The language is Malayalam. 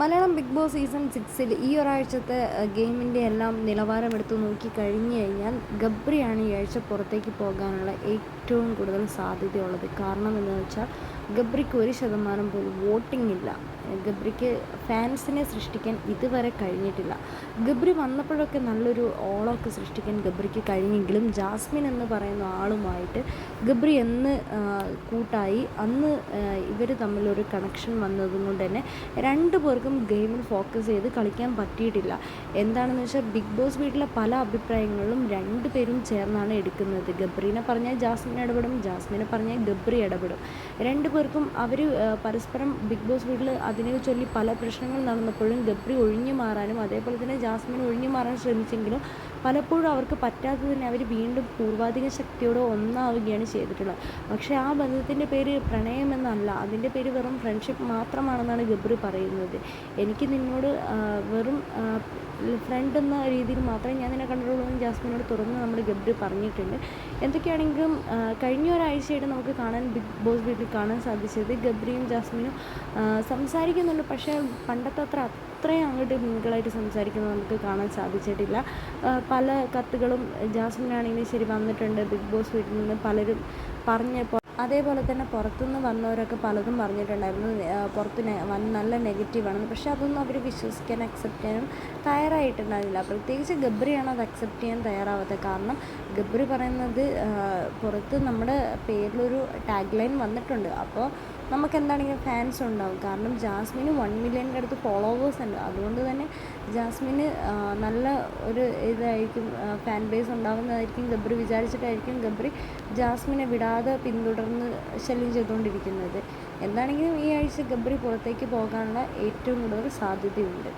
മലയാളം ബിഗ് ബോസ് സീസൺ സിക്സിൽ ഈ ഒരാഴ്ചത്തെ ഗെയിമിന്റെ എല്ലാം നിലവാരം എടുത്തു നോക്കി കഴിഞ്ഞു കഴിഞ്ഞാൽ ഗബ്രിയാണ് ഈ ആഴ്ച പുറത്തേക്ക് പോകാനുള്ള ഏറ്റവും കൂടുതൽ സാധ്യതയുള്ളത്. കാരണം എന്ന് വെച്ചാൽ ഗബ്രിക്ക് ഒരു ശതമാനം പോലും വോട്ടിംഗ് ഇല്ല. ഗബ്രിക്ക് ഫാൻസിനെ സൃഷ്ടിക്കാൻ ഇതുവരെ കഴിഞ്ഞിട്ടില്ല. ഗബ്രി വന്നപ്പോഴൊക്കെ നല്ലൊരു ഓളമൊക്കെ സൃഷ്ടിക്കാൻ ഗബ്രിക്ക് കഴിഞ്ഞെങ്കിലും ജാസ്മിൻ എന്ന് പറയുന്ന ആളുമായിട്ട് ഗബ്രി എന്ന് കൂട്ടായി. അന്ന് ഇവർ തമ്മിലൊരു കണക്ഷൻ വന്നതുകൊണ്ട് തന്നെ രണ്ടു പേർക്കും ഗെയിമിൽ ഫോക്കസ് ചെയ്ത് കളിക്കാൻ പറ്റിയിട്ടില്ല. എന്താണെന്ന് വെച്ചാൽ ബിഗ് ബോസ് വീട്ടിലെ പല അഭിപ്രായങ്ങളും രണ്ട് പേരും ചേർന്നാണ് എടുക്കുന്നത്. ഗബ്രീനെ പറഞ്ഞാൽ ജാസ്മിൻ ഇടപെടും ജാസ്മിനെ പറഞ്ഞാൽ ഗബ്രി ഇടപെടും. രണ്ടു പേർക്കും അവർ പരസ്പരം ബിഗ് ബോസ് വീട്ടിൽ അതിനെ ചൊല്ലി പല പ്രശ്നങ്ങൾ നടന്നപ്പോഴും ഗബ്രി ഒഴിഞ്ഞു മാറാനും അതേപോലെ തന്നെ ജാസ്മിൻ ഒഴിഞ്ഞു മാറാൻ ശ്രമിച്ചെങ്കിലും പലപ്പോഴും അവർക്ക് പറ്റാത്തതിന് അവർ വീണ്ടും പൂർവാധിക ശക്തിയോടെ ഒന്നാവുകയാണ് ചെയ്തിട്ടുള്ളത്. പക്ഷേ ആ ബന്ധത്തിന്റെ പേര് പ്രണയമെന്നല്ല അതിന്റെ പേര് വെറും ഫ്രണ്ട്ഷിപ്പ് മാത്രമാണെന്നാണ് ഗബ്രി പറയുന്നത്. എനിക്ക് നിന്നോട് വെറും ഫ്രണ്ട് എന്ന രീതിയിൽ മാത്രമേ ഞാൻ നിന്നെ കണ്ടിട്ടുള്ളൂ എന്ന് ജാസ്മിനോട് തുറന്ന് നമ്മൾ ഗബ്രി പറഞ്ഞിട്ടുണ്ട്. എന്തൊക്കെയാണെങ്കിലും കഴിഞ്ഞ ഒരാഴ്ചയായിട്ട് നമുക്ക് കാണാൻ ബിഗ് ബോസ് വീട്ടിൽ കാണാൻ സാധിച്ചത് ഗബ്രിയും ജാസ്മിനും സംസാരിക്കുന്നുണ്ട്. പക്ഷേ പണ്ടത്തെ അത്ര അത്രയും അങ്ങോട്ട് മിങ്കിളായിട്ട് സംസാരിക്കുന്നത് നമുക്ക് കാണാൻ സാധിച്ചിട്ടില്ല. പല കത്തുകളും ജാസ്മിനാണെങ്കിലും ശരി വന്നിട്ടുണ്ട്. ബിഗ് ബോസ് വീട്ടിൽ നിന്ന് പലരും പറഞ്ഞപ്പോൾ അതേപോലെ തന്നെ പുറത്തുനിന്ന് വന്നവരൊക്കെ പലതും പറഞ്ഞിട്ടുണ്ടായിരുന്നു. പുറത്ത് വൻ നല്ല നെഗറ്റീവാണെന്ന് പക്ഷേ അതൊന്നും അവർ വിശ്വസിക്കാൻ അക്സെപ്റ്റ് ചെയ്യാനും തയ്യാറായിട്ടുണ്ടായിരുന്നില്ല. പ്രത്യേകിച്ച് ഗബ്രിയാണ് അത് അക്സെപ്റ്റ് ചെയ്യാൻ തയ്യാറാവാത്തത് കാരണം ഗബ്രി പറയുന്നത് പുറത്ത് നമ്മുടെ പേരിലൊരു ടാഗ് ലൈൻ വന്നിട്ടുണ്ട്. അപ്പോൾ നമുക്ക് എന്താണെങ്കിലും ഫാൻസ് ഉണ്ടാവും? കാരണം ജാസ്മിന് വൺ മില്യന്റെ അടുത്ത് ഫോളോവേഴ്സ് ഉണ്ട്. അതുകൊണ്ട് തന്നെ ജാസ്മിന് നല്ല ഒരു ഇതായിരിക്കും ഫാൻ ബേസ് ഉണ്ടാകുന്നതായിരിക്കും ഗബ്രി വിചാരിച്ചിട്ടായിരിക്കും ഗബ്രി ജാസ്മിനെ വിടാതെ പിന്തുടർന്ന് ശല്യം ചെയ്തുകൊണ്ടിരിക്കുന്നത്. എന്താണെങ്കിലും ഈ ആഴ്ച ഗബ്രി പുറത്തേക്ക് പോകാനുള്ള ഏറ്റവും കൂടുതൽ സാധ്യതയുണ്ട്.